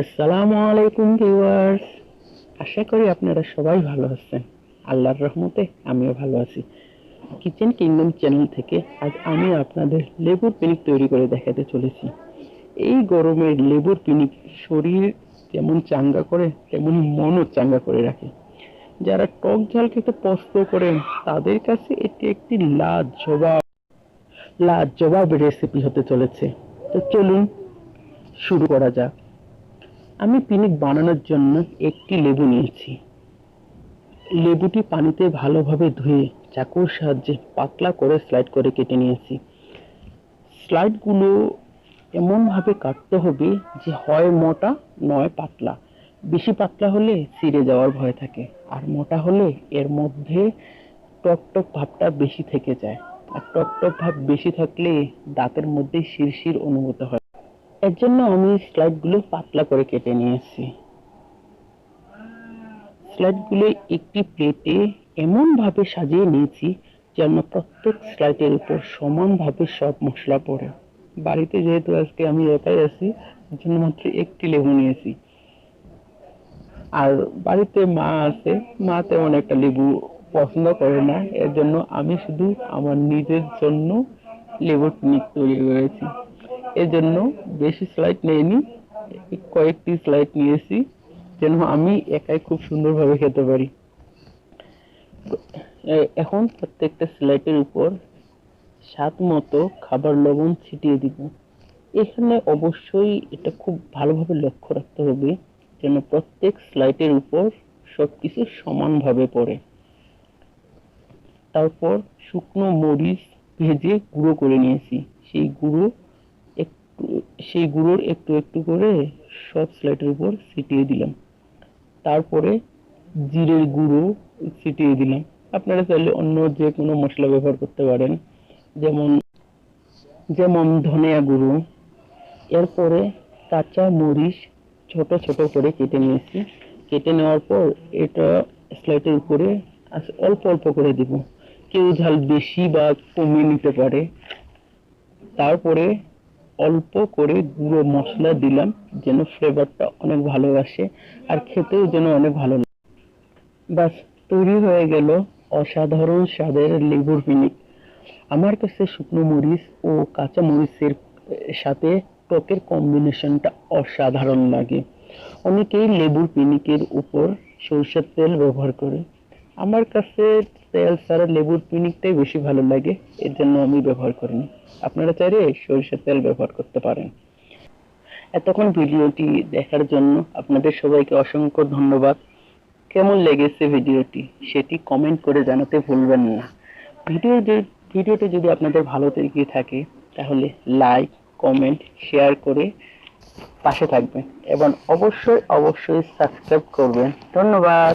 আসসালামু আলাইকুম ভিউয়ার্স। আশা করি আপনারা সবাই ভালো আছেন। আল্লাহর রহমতে আমিও ভালো আছি। কিচেন কিংডম চ্যানেল থেকে আজ আমি আপনাদের লেবুর পিনিক তৈরি করে দেখাতে চলেছি। এই গরমের লেবুর পিনিক শরীর যেমন চাঙ্গা করে, তেমনি মনও চাঙ্গা করে রাখে। যারা টক ঝাল খেতে পছন্দ করেন, তাদের কাছে এটি একটি লাজবাব লাজবাব রেসিপি হতে চলেছে। তো চলুন শুরু করা যাক। আমি পিনিক বানানোর জন্য একটি লেবু নিয়েছি। লেবুটি পানিতে ভালোভাবে ধুয়ে চাকুর সাহায্যে পাতলা করে স্লাইড করে কেটে নিয়েছি। স্লাইডগুলো এমনভাবে কাটতে হবে যে হয় মোটা, নয় পাতলা। বেশি পাতলা হলে ছিঁড়ে যাওয়ার ভয় থাকে, আর মোটা হলে এর মধ্যে টক টক ভাবটা বেশি থেকে যায়। আর টক টক ভাব বেশি থাকলে দাঁতের মধ্যে শিরশির অনুভূত হয়। এর জন্য আমি স্লাইডগুলো পাতলা করে কেটে নিয়েছি। স্লাইডগুলো একটি প্লেটে এমনভাবে সাজিয়ে নিয়েছি যেন প্রত্যেক স্লাইডের উপর সমানভাবে সব মশলা পড়ে। বাড়িতে যেহেতু আজকে আমি একাই আছি, এর জন্য মাত্র একটি লেবু নিয়েছি। আর বাড়িতে মা আছে, মা তেমন একটা লেবু পছন্দ করে না। এর জন্য আমি শুধু আমার নিজের জন্য লেবুর পিনিক তৈরি করেছি। এর জন্য বেশি স্লাইড নেইনি, কয়েকটি স্লাইড নিয়েছি, যেন আমি একাই খুব সুন্দরভাবে খেতে পারি। এখন প্রত্যেকটা স্লাইডের উপর স্বাদ মতো খাবার লবণ ছিটিয়ে দিব। এখানে অবশ্যই এটা খুব ভালোভাবে লক্ষ্য রাখতে হবে, যেন প্রত্যেক স্লাইডের উপর সবকিছু সমানভাবে পড়ে। তারপর শুকনো মরিচ ভেজে গুঁড়ো করে নিয়েছি। সেই গুঁড়ো সেই গুঁড়োর একটু একটু করে সব স্লাইডের উপর ছিটিয়ে দিলাম। তারপরে জিরের গুঁড়ো ছিটিয়ে দিলাম। আপনারা চাইলে অন্য যে কোনো মশলা ব্যবহার করতে পারেন। যেমন যেমন ধনিয়া গুঁড়ো। এরপরে কাঁচা মরিচ ছোট ছোট করে কেটে নিয়েছি। কেটে নেওয়ার পর এটা স্লাইডের উপরে অল্প অল্প করে দিব। কেউ ঝাল বেশি বা কমিয়ে নিতে পারে। তারপরে অল্প করে গুঁড়ো মশলা দিলাম, যেন ফ্লেভারটা অনেক ভালো আসে আর খেতেও যেন অনেক ভালো লাগে। বাস তৈরি হয়ে গেল অসাধারণ স্বাদের লেবুর পিনিক। আমার কাছে শুকনো মরিচ ও কাঁচা মরিচের সাথে টকের কম্বিনেশনটা অসাধারণ লাগে। অনেকেই লেবুর পিনিকের উপর সরষের তেল ব্যবহার করে। আমার কাছে তেল ছাড়া লেবুর পিনিকটাই বেশি ভালো লাগে, এর জন্য আমি ব্যবহার করিনি। আপনারা চাইলে সরষের তেল ব্যবহার করতে পারেন। এতক্ষণ ভিডিওটি দেখার জন্য আপনাদের সবাইকে অসংখ্য ধন্যবাদ। কেমন লেগেছে ভিডিওটি সেটি কমেন্ট করে জানাতে ভুলবেন না। ভিডিও ভিডিওটি যদি আপনাদের ভালো লেগে থাকে, তাহলে লাইক কমেন্ট শেয়ার করে পাশে থাকবেন এবং অবশ্যই অবশ্যই সাবস্ক্রাইব করবেন। ধন্যবাদ।